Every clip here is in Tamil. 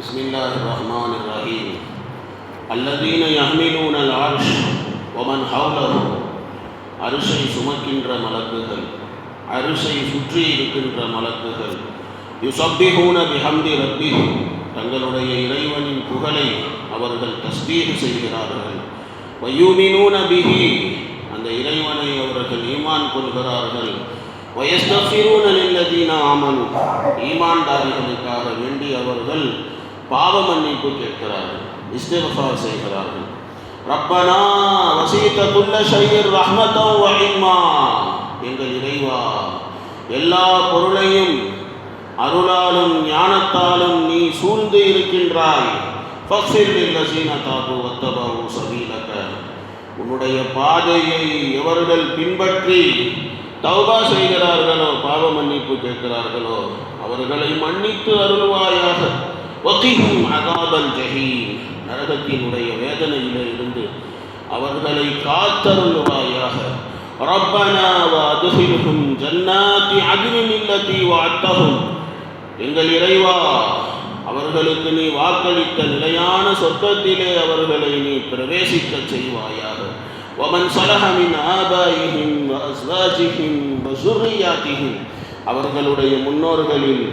بسم الله الرحمن الرحيم الذين يحملون العرش ومن حوله அரிசை சுமக்கின்ற மலக்குகள் அரிசை சுற்றி இருக்கின்ற மலக்குகள் யுசப்பிஹூன பிஹம்தி ரப்பிஹும் தங்களுடைய இறைவனின் புகழை அவர்கள் தஸ்பீஹ் செய்கிறார்கள் வயூமினூன பிஹி அந்த இறைவனை அவர்கள் ஈமான் கொள்கிறார்கள் வயஸ்தஃபிரூன லில்லதீன ஆமனு ஈமான்தாரிகளுக்காக வேண்டி அவர்கள் பாவ மன்னிப்பு கேட்கிறார்கள் இஸ்திஃபார் செய்கிறார்கள். ரப்பனா வசீத்த குல்ல ஷைர் ரஹ்மத்தம் வஹிமா எங்கள் இறைவா எல்லா பொருளையும் அருளாலும் ஞானத்தாலும் நீ சூழ்ந்து இருக்கின்றாய். ஃபக்ஸிர் லில்லசீன தாபு வத்தபவு சபீலக. உன்னுடைய பாதையை எவர்கள் பின்பற்றி தௌபா செய்கிறார்களோ பாவ மன்னிப்பு கேட்கிறார்களோ அவர்களை மன்னித்து அருள்வாயாக. வகிஹும் அகாபல் ஜஹீம் நரகத்தினுடைய வேதனையிலே இருந்து அவர்களை காத்தருள்வாயாக ரப்பனா வஅத்ஹில்ஹும் ஜன்னாத்தி அத்னின் இல்லதி வஅத்தஹும் எங்கள் இறைவா அவர்களுக்கு நீ வாக்களித்த நிலையான சொர்க்கத்திலே அவர்களை நீ பிரவேசிக்கச் செய்வாயாக ومن صلح من آبائهم وأزواجهم وذرياتهم அவர்களுடைய முன்னோர்களில்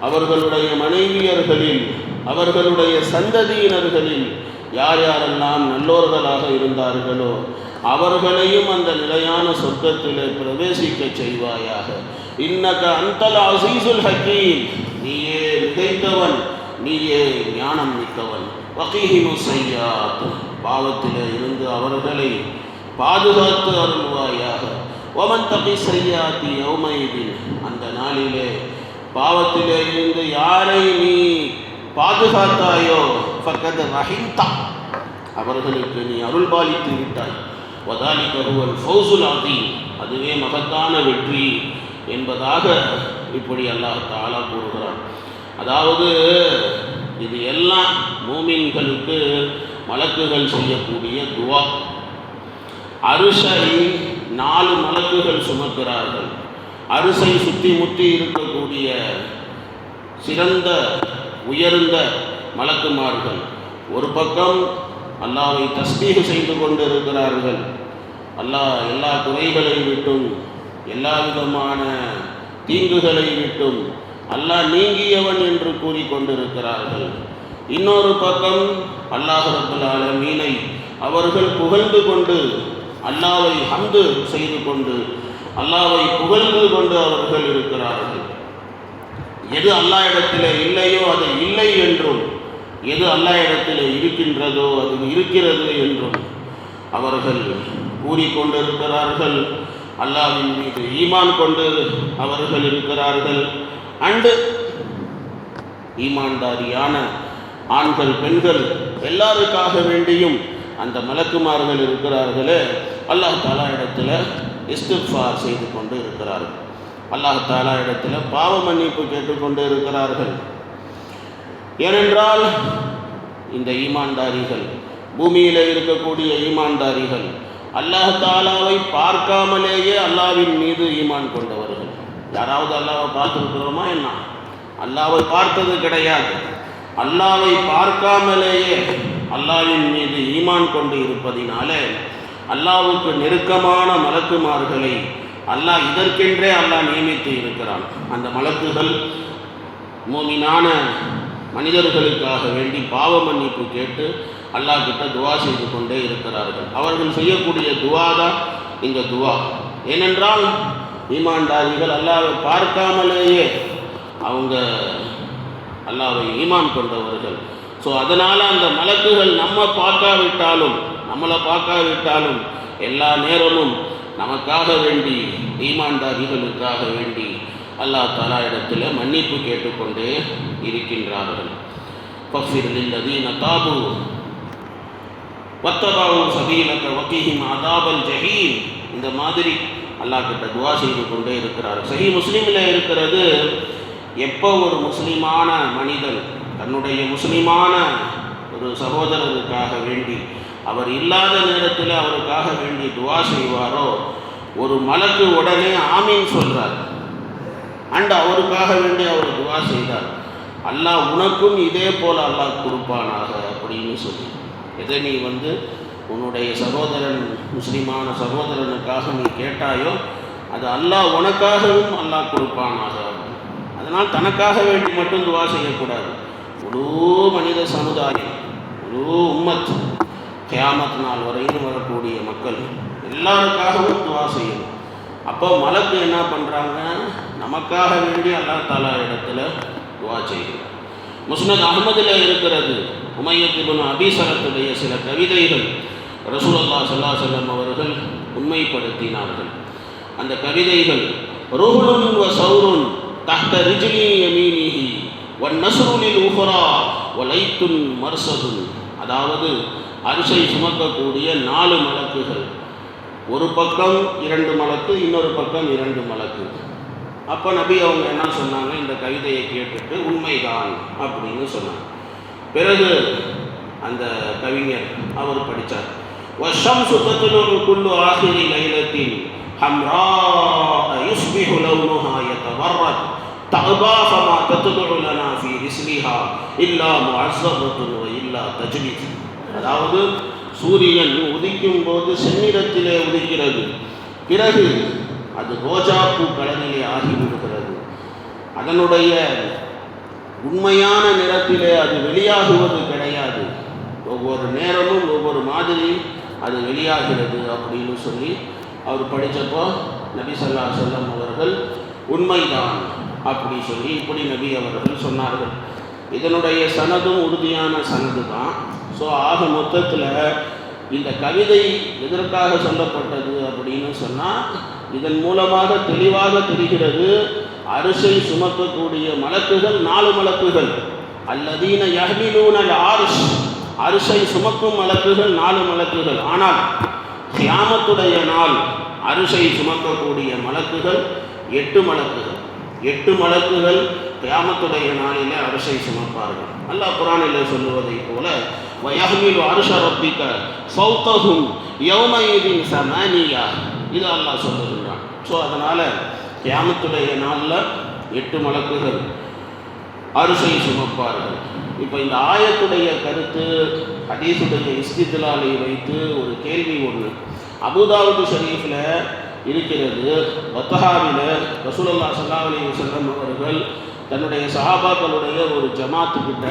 அவர்களுடைய மனைவியர்களில் அவர்களுடைய சந்ததியினர்களில் யார் யாரெல்லாம் நல்லோர்களாக இருந்தார்களோ அவர்களையும் அந்த நிலையான சொர்க்கத்திலே பிரவேசிக்க செய்வாயாக. இன்னக அந்தல் அசீசுல் ஹக்கீம். நீயே மிகைத்தவன் நீயே ஞானம் மிக்கவன். வகீஹினு செய்யாத் பாவத்திலே இருந்து அவர்களை பாதுகாத்து அருள்வாயாக. ஒமன் தபி செய்யாத்தி யௌமைதின். அந்த நாளிலே பாவத்திலே இருந்து யாரை நீ பாதுகாத்தாயோ? ஃபக்கத் ரஹிந்தா அவர்களுக்கு நீ அருள் பாலித்து விட்டாய். வதாலி கருவன் ஃபௌசுல் ஆதி அதுவே மகத்தான வெற்றி என்பதாக இப்படி அல்லாஹ் தாலா கூறுகிறான். அதாவது இது எல்லாம் மூமின்களுக்கு மலக்குகள் செய்யக்கூடிய துவா. அரிசை நாலு மலக்குகள் சுமக்கிறார்கள். அரிசை சுற்றி முற்றி இருக்கக்கூடிய சிறந்த உயர்ந்த மலக்குமார்கள். ஒரு பக்கம் அல்லாவை தஸ்மீக செய்து கொண்டு இருக்கிறார்கள் அல்லாஹ் எல்லா குறைகளை விட்டும் எல்லா விதமான தீங்குகளை விட்டும் அல்லாஹ் நீங்கியவன் என்று கூறிக்கொண்டிருக்கிறார்கள் இன்னொரு பக்கம் அல்லாஹ் ரபுல் ஆலமீனை அவர்கள் புகழ்ந்து கொண்டு அல்லாவை ஹம்து செய்து கொண்டு அல்லாவை புகழ்ந்து கொண்டு அவர்கள் இருக்கிறார்கள். எது அல்லா இடத்திலே இல்லையோ அது இல்லை என்றும். எது அல்லா இடத்திலே இருக்கின்றதோ அது இருக்கிறது என்றும். அவர்கள் கூறிக்கொண்டிருக்கிறார்கள். அல்லாவின் மீது ஈமான் கொண்டு அவர்கள் இருக்கிறார்கள். அண்டு ஈமான்தாரியான ஆண்கள் பெண்கள் எல்லாருக்காக வேண்டியும் அந்த மலக்குமார்கள் இருக்கிறார்களே. அல்லாஹ் தாலா இடத்துல இஸ்திஃபார் செய்து கொண்டு இருக்கிறார்கள். அல்லாஹ் தாலா இடத்துல பாவ மன்னிப்பு கேட்டுக்கொண்டு இருக்கிறார்கள் ஏனென்றால் இந்த ஈமான்தாரிகள் பூமியில் இருக்கக்கூடிய ஈமான்தாரிகள் அல்லாஹ் தாலாவை பார்க்காமலேயே அல்லாவின் மீது ஈமான் கொண்டவர்கள். யாராவது அல்லாவை பார்த்துருக்கிறோமா என்ன? அல்லாவை பார்த்தது கிடையாது. அல்லாவை பார்க்காமலேயே அல்லாவின் மீது ஈமான் கொண்டு இருப்பதினாலே அல்லாவுக்கு நெருக்கமான மலக்குமார்களை அல்லாஹ் இதற்கென்றே அல்லாஹ் நியமித்து இருக்கிறான். அந்த மலக்குகள் மோமினான மனிதர்களுக்காக வேண்டி பாவ மன்னிப்பு கேட்டு அல்லாஹ் கிட்ட துவா செய்து கொண்டே இருக்கிறார்கள். அவர்கள் செய்யக்கூடிய துவா தான் இந்த துவா. ஏனென்றால் ஈமான்தாரிகள் அல்லாவை பார்க்காமலேயே அவங்க அல்லாவை ஈமான் கொண்டவர்கள். ஸோ அதனால் அந்த மலக்குகள் நம்ம பார்க்காவிட்டாலும் நம்மளை பார்க்காவிட்டாலும் எல்லா நேரமும் நமக்காக வேண்டி ஈமான்தாரிகளுக்காக வேண்டி அல்லாஹ் தாலா இடத்துல மன்னிப்பு கேட்டுக்கொண்டே இருக்கின்றார்கள். பஃபிரில் லில்லதீன தாபு வத்தபாவு சபீலக வக்கீஹிம் அதாபல் ஜஹீம். இந்த மாதிரி அல்லாஹ் கிட்ட துவா செய்து கொண்டே இருக்கிறார் சஹி முஸ்லீமில் இருக்கிறது எப்போ ஒரு முஸ்லீமான மனிதன் தன்னுடைய முஸ்லீமான ஒரு சகோதரருக்காக வேண்டி அவர் இல்லாத நேரத்தில் அவருக்காக வேண்டி துவா செய்வாரோ? ஒரு மலக்கு உடனே ஆமீன் சொல்கிறார் அண்ட் அவருக்காக வேண்டி அவர் துவா செய்தார். அல்லாஹ் உனக்கும் இதே போல் அல்லாஹ் கொடுப்பானாக அப்படின்னு சொல்லி. எதை நீ வந்து உன்னுடைய சகோதரன் முஸ்லிமான சகோதரனுக்காக நீ கேட்டாயோ அது அல்லாஹ் உனக்காகவும் அல்லாஹ் கொடுப்பானாக. அதனால் தனக்காக வேண்டி மட்டும் துவா செய்யக்கூடாது. முழு மனித சமுதாயம் முழு உம்மத். கியாமத் நாள் வரையிலும் வரக்கூடிய மக்கள் எல்லாருக்காகவும் துவா செய்யணும். அப்போ மலக்கு என்ன பண்ணுறாங்க நமக்காக வேண்டி அல்லாஹ் தாலா இடத்துல துவா செய்கிறார் முஸ்னத் அகமதில் இருக்கிறது உமையத்திபுன் அபிசரத்துடைய சில கவிதைகள் ரசூலல்லா சல்லா செல்லம் அவர்கள் உண்மைப்படுத்தினார்கள். அந்த கவிதைகள் ருஹுலுன் வ சௌருன் தஹ்த ரிஜினி யமீனிஹி வன் நஸ்ருலில் உஹரா வலைத்துன் மர்சதுன் அதாவது அரிசை சுமக்கக்கூடிய நாலு மலக்குகள் ஒரு பக்கம் இரண்டு மலக்கு இன்னொரு பக்கம் இரண்டு மலக்கு அப்போ நபி அவங்க என்ன சொன்னாங்க இந்த கவிதையை கேட்டுட்டு உண்மைதான் அப்படின்னு சொன்னாங்க பிறகு அந்த கவிஞர் அவர் படித்தார் والشمس تطلع كل آخر ليلة حمراء يصبح لونها يتورد تغضى فما تطلع لنا في رسلها إلا معذبة இல்லா தஜ்னி அதாவது சூரியன் உதிக்கும் போது செந்நிறத்திலே உதிக்கிறது. பிறகு அது ரோஜாப்பூ கலனிலே ஆகிவிடுகிறது அதனுடைய உண்மையான நிறத்திலே அது வெளியாகுவது கிடையாது. ஒவ்வொரு நேரமும் ஒவ்வொரு மாதிரி அது வெளியாகிறது அப்படின்னு சொல்லி அவர் படித்தப்போ நபி சொல்லா செல்லம் அவர்கள் உண்மைதான் அப்படி சொல்லி இப்படி நபி அவர்கள் சொன்னார்கள். இதனுடைய சனதும் உறுதியான சனது தான் ஸோ ஆக மொத்தத்தில் இந்த கவிதை எதற்காக சொல்லப்பட்டது அப்படின்னு சொன்னால் இதன் மூலமாக தெளிவாக தெரிகிறது அரிசை சுமக்கக்கூடிய மலக்குகள் நாலு மலக்குகள். அல்லதீன யஹ்மிலூனல் ஆரிஷ் அரிசை சுமக்கும் மலக்குகள் நாலு மலக்குகள். ஆனால் கியாமத்துடைய நாள் அரிசை சுமக்கக்கூடிய மலக்குகள் எட்டு மலக்குகள். எட்டு மலக்குகள் கியாமத்துடைய நாளிலே அரிசை சுமப்பார்கள். அல்லாஹ் குரானில் சொல்லுவதைப் போல வயஹ்மிலு அரிச ரப்பிக்க சௌத்தகும் யௌமயிதின் சமானியா இது அல்லாஹ் சொல்லுகின்றான். ஸோ அதனால் கியாமத்துடைய நாளில் எட்டு மலக்குகள் அரிசை சுமப்பார்கள். இப்போ இந்த ஆயத்துடைய கருத்து ஹதீஸுடைய இஸ்தித்லாலை வைத்து ஒரு கேள்வி ஒன்று அபுதாபு ஷரீஃபில் இருக்கிறது வத்தஹாவில் ரசூலல்லா சல்லா அலி வசல்லம் அவர்கள் தன்னுடைய சஹாபாக்களுடைய ஒரு ஜமாத்துக்கிட்ட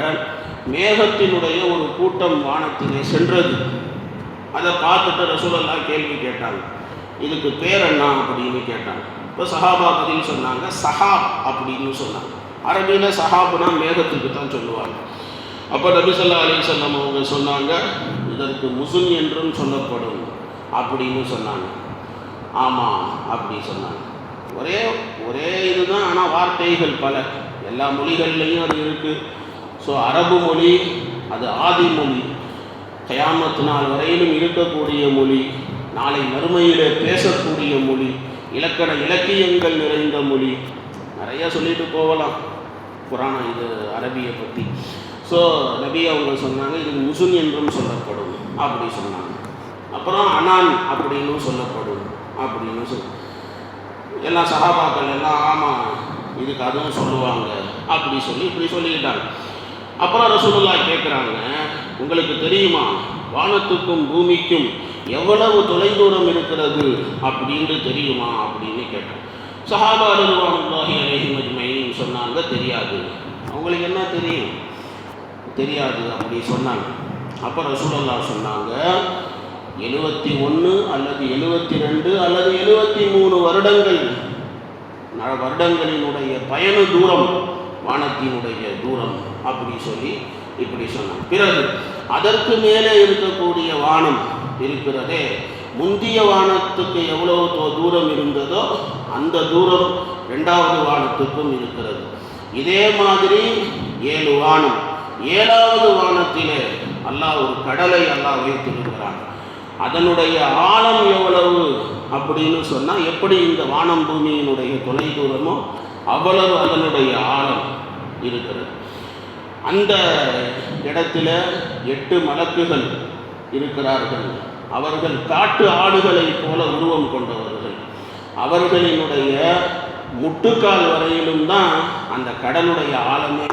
மேகத்தினுடைய ஒரு கூட்டம் வானத்திலே சென்றது. அதை பார்த்துட்டு ரசூலெல்லாம் கேள்வி கேட்டாங்க. இதுக்கு பேர் என்ன அப்படின்னு கேட்டாங்க. இப்போ சஹாபா பதில் சொன்னாங்க சஹாப் அப்படின்னு சொன்னாங்க. அரபியில் சஹாப்னா மேகத்துக்கு தான் சொல்லுவாங்க. அப்போ நபிசல்லா அலி சொல்லம் அவங்க சொன்னாங்க இதற்கு முசுன் என்றும் சொல்லப்படும் அப்படின்னு சொன்னாங்க. ஆமாம் அப்படி சொன்னாங்க. ஒரே ஒரே இதுதான் ஆனால் வார்த்தைகள் பல. எல்லா மொழிகள்லையும் அது இருக்குது ஸோ அரபு மொழி அது ஆதி மொழி கயாமத்து நாள் வரையிலும் இருக்கக்கூடிய மொழி நாளை மறுமையிலே பேசக்கூடிய மொழி இலக்கண இலக்கியங்கள் நிறைந்த மொழி நிறைய சொல்லிட்டு போகலாம். புராணம் இது அரபியை பற்றி ஸோ நபி அவங்க சொன்னாங்க இது முசுன் என்றும் சொல்லப்படும் அப்படி சொன்னாங்க. அப்புறம் அனான் அப்படின்னு சொல்லப்படும் அப்படின்னு சொல் எல்லா சகாபாக்கள் எல்லாம் ஆமாம் இதுக்கு அதுவும் சொல்லுவாங்க. அப்படி சொல்லி இப்படி சொல்லிக்கிட்டாங்க. அப்புறம் ரசூலுல்லா கேட்குறாங்க உங்களுக்கு தெரியுமா? வானத்துக்கும் பூமிக்கும் எவ்வளவு தொலைதூரம் இருக்கிறது? அப்படின்னு தெரியுமா? அப்படின்னு கேட்டேன் சஹாபா அலுவலாஹி அலஹி மஜ்மைன்னு சொன்னாங்க தெரியாது. அவங்களுக்கு என்ன தெரியும்? தெரியாது அப்படி சொன்னாங்க. அப்போ ரசூலுல்லா சொன்னாங்க எழுபத்தி ஒன்று அல்லது எழுபத்தி ரெண்டு அல்லது எழுபத்தி மூணு வருடங்கள் வருடங்களினுடைய பயண தூரம் வானத்தினுடைய தூரம் அப்படி சொல்லி இப்படி சொன்னான். பிறகு அதற்கு மேலே இருக்கக்கூடிய வானம் இருக்கிறதே முந்திய வானத்துக்கு எவ்வளவு தூரம் இருந்ததோ அந்த தூரம் ரெண்டாவது வானத்துக்கும் இருக்கிறது. இதே மாதிரி ஏழு வானம் ஏழாவது வானத்திலே அல்லாஹ் ஒரு கடலை அல்லாஹ் வைத்திருக்கிறான். அதனுடைய ஆழம் எவ்வளவு? அப்படின்னு சொன்னால் எப்படி இந்த வானம் பூமியினுடைய தொலை தூரமோ அவ்வளவு அதனுடைய ஆழம் இருக்கிறது. அந்த இடத்துல எட்டு மலக்குகள் இருக்கிறார்கள். அவர்கள் காட்டு ஆடுகளைப் போல உருவம் கொண்டவர்கள். அவர்களினுடைய முட்டுக்கால் வரையிலும் தான் அந்த கடலுடைய ஆழமே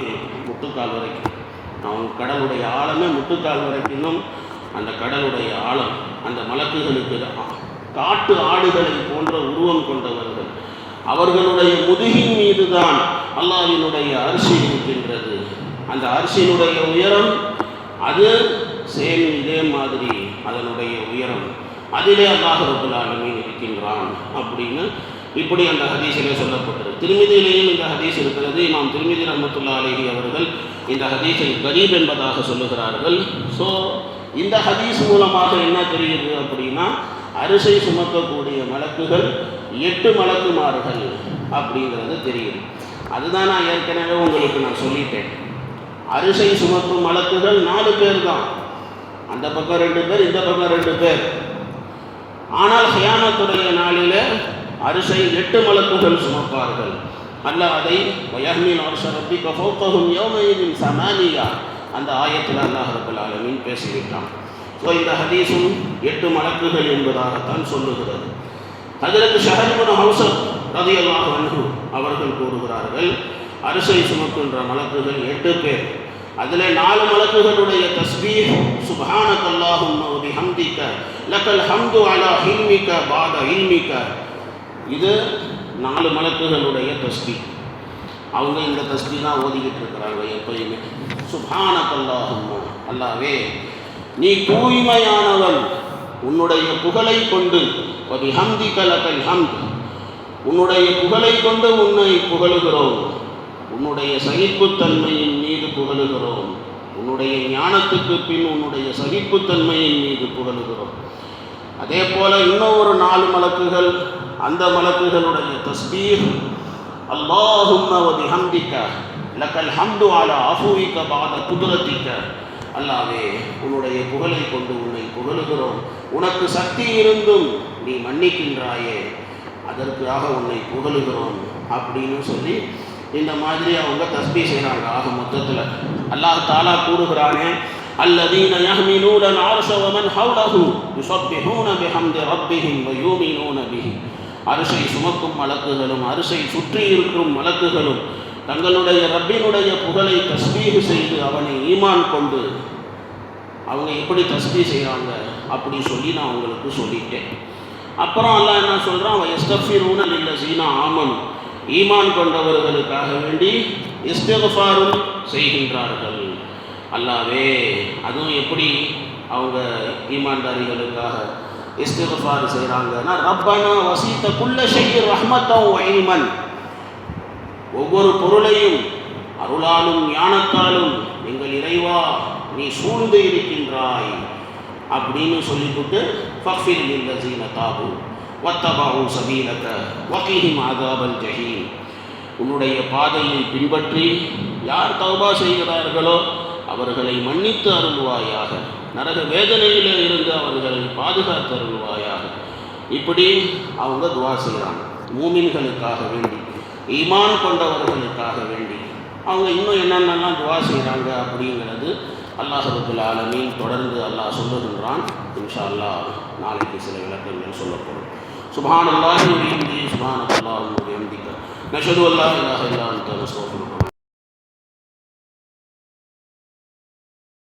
முட்டுக்கால் வரைக்கும். அவங்க கடலுடைய ஆழமே முட்டுக்கால் வரைக்கும் அந்த கடலுடைய ஆழம். அந்த மலக்குகளுக்கு காட்டு ஆடுகளை போன்ற உருவம் கொண்டவர்கள். அவர்களுடைய முதுகின் மீதுதான் அல்லாவினுடைய அரிசி இருக்கின்றது. அந்த அரிசியினுடைய உயரம் அது சேம் இதே மாதிரி அதனுடைய உயரம். அதிலே அல்லாஹ் ரபுல் ஆலமீன் இருக்கின்றான் அப்படின்னு இப்படி அந்த ஹதீஸிலே சொல்லப்பட்டது. திருமிதியிலேயும் இந்த ஹதீஸ் இருக்கிறது. நாம் திருமிதி ரஹமத்துல்லா அலேஹி அவர்கள் இந்த ஹதீஸை கரீப் என்பதாக சொல்லுகிறார்கள். ஸோ இந்த ஹதீஸ் மூலமாக என்ன தெரியுது அப்படின்னா அரிசை சுமக்கக்கூடிய மலக்குகள் எட்டு மலக்குமார்கள் அப்படிங்கிறது தெரியுது. அதுதான் நான் ஏற்கனவே உங்களுக்கு நான் சொல்லிட்டேன். அரிசை சுமக்கும் மலக்குகள் நாலு பேர் தான். அந்த பக்கம் ரெண்டு பேர் இந்த பக்கம் ரெண்டு பேர். ஆனால் ஹியானத்துடைய நாளில் அரிசை எட்டு மலக்குகள் சுமப்பார்கள். அல்ல அதை வயஹ்மின் அரசரப்பி கஃபௌத்தகும் யோமயினின் சமானியா. அந்த ஆயத்தில் அல்லாஹ் ரபுல் பேசிவிட்டான். இந்த ஹதீஸும் எட்டு மலக்குகள் என்பதாகத்தான் சொல்லுகிறது அதற்கு ஷஹர்புன் ஹவுசர் ரதியல்லாக அல்லாஹ் அவர்கள் கூறுகிறார்கள் அரிசை சுமக்கின்ற மலக்குகள் எட்டு பேர் அதில் நாலு மலக்குகளுடைய தஸ்பீர் சுபஹானக் அல்லாஹும் ஹம்திக்க லக்கல் ஹம்து அலா ஹில்மிக்க பாத ஹில்மிக்க இது நாலு மலக்குகளுடைய தஸ்பி அவங்க இந்த தஸ்பி தான் ஓதிக்கிட்டு இருக்கிறாங்க எப்பயுமே சுபானக் அல்லாஹும் அல்லாவே நீ தூய்மையானவன். உன்னுடைய புகழை கொண்டு ஒரு ஹம்தி கலக்கல் ஹம்த். உன்னுடைய புகழை கொண்டு உன்னை புகழுகிறோம். உன்னுடைய சகிப்புத்தன்மையின் மீது புகழுகிறோம். உன்னுடைய ஞானத்துக்கு பின் உன்னுடைய சகிப்புத்தன்மையின் மீது புகழுகிறோம். அதே போல இன்னும் ஒரு நாலு மலக்குகள் அந்த மலக்குகளுடைய தஸ்பீர். அல்லாஹும் ஹம்திக்க லக்கல் ஹம்து ஆலா அஃபுவிக்க பாத குதிரத்திக்க. அல்லாவே உன்னுடைய புகழை கொண்டு உன்னை புகழுகிறோம் உனக்கு சக்தி இருந்தும் நீ மன்னிக்கின்றாயே அதற்காக உன்னை புகழுகிறோம் அப்படின்னு சொல்லி இந்த மாதிரி அவங்க தஸ்பி செய்கிறாங்க ஆக மொத்தத்தில் அல்லாஹ் தாலா கூறுகிறானே الذين يحملون العرش ومن حوله يسبحون بحمد ربهم ويؤمنون به அரிசை சுமக்கும் மலக்குகளும் அரிசை சுற்றி இருக்கும் மலக்குகளும் தங்களுடைய ரப்பினுடைய புகழை தஸ்பீகு செய்து அவனை ஈமான் கொண்டு அவங்க எப்படி தஸ்பீ செய்கிறாங்க அப்படி சொல்லி நான் அவங்களுக்கு சொல்லிட்டேன். அப்புறம் அல்லாஹ் என்ன சொல்கிறான் அவன் எஸ்தஃபிரூன இல்லை சீனா ஆமன். ஈமான் கொண்டவர்களுக்காக வேண்டி இஸ்தஃபாரும் செய்கின்றார்கள். அல்லாவே அதுவும் எப்படி அவங்க ஈமான்தாரிகளுக்காக இஸ்திஃபார் செய்கிறாங்கன்னா ரப்பனா வசீத்த குள்ள ஷெய் ரஹ்மத்தம் வைமன் ஒவ்வொரு பொருளையும் அருளாலும் ஞானத்தாலும் எங்கள் இறைவா நீ சூழ்ந்து இருக்கின்றாய் அப்படின்னு சொல்லிவிட்டு ஃபஃபில் இல்லசீன தாபு வத்தபாவு சபீலக வகீஹிம் ஆதாபல் ஜஹீம். உன்னுடைய பாதையை பின்பற்றி யார் தௌபா செய்கிறார்களோ அவர்களை மன்னித்து அருள்வாயாக. நரக வேதனையில் இருந்து அவர்களை பாதுகாத்து அருள்வாயாக. இப்படி அவங்க துவா செய்கிறாங்க. மூமின்களுக்காக வேண்டி. ஈமான் கொண்டவர்களுக்காக வேண்டி. அவங்க இன்னும் என்னென்னலாம் துவா செய்கிறாங்க அப்படிங்கிறது அல்லாஹ் ரபுல் ஆலமீன் தொடர்ந்து அல்லாஹ் சொல்லுகின்றான். இன்ஷா அல்லாஹ் நாளைக்கு சில விளக்கங்கள் சொல்லப்படும் சுபான் அல்லாஹ் சுபான் அல்லாஹ் நஷது அல்லாஹ் இல்லாஹ் இல்லா அந்த